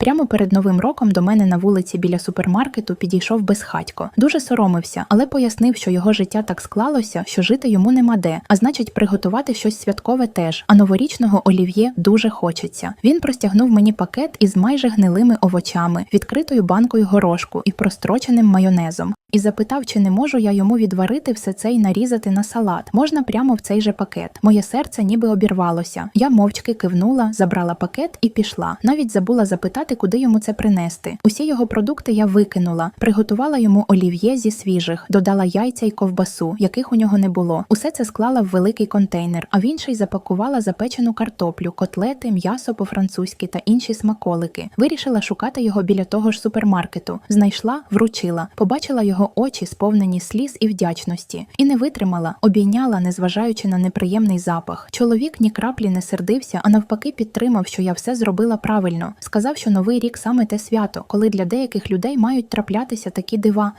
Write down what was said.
Прямо перед новим роком до мене на вулиці біля супермаркету підійшов безхатько. Дуже соромився, але пояснив, що його життя так склалося, що жити йому нема де, а значить, приготувати щось святкове теж. А новорічного олів'є дуже хочеться. Він простягнув мені пакет із майже гнилими овочами, відкритою банкою горошку і простроченим майонезом. І запитав, чи не можу я йому відварити все це і нарізати на салат. Можна прямо в цей же пакет. Моє серце ніби обірвалося. Я мовчки кивнула, забрала пакет і пішла. Навіть забула запитати, куди йому це принести. Усі його продукти я викинула, приготувала йому олів'є зі свіжих, додала яйця й ковбасу, яких у нього не було. Усе це склала в великий контейнер, а в інший запакувала запечену картоплю, котлети, м'ясо по-французьки та інші смаколики. Вирішила шукати його біля того ж супермаркету. Знайшла, вручила, побачила його очі, сповнені сліз і вдячності, і не витримала, обійняла, незважаючи на неприємний запах. Чоловік ні краплі не сердився, а навпаки підтримав, що я все зробила правильно. Сказав, що новий рік саме те свято, коли для деяких людей мають траплятися такі дива.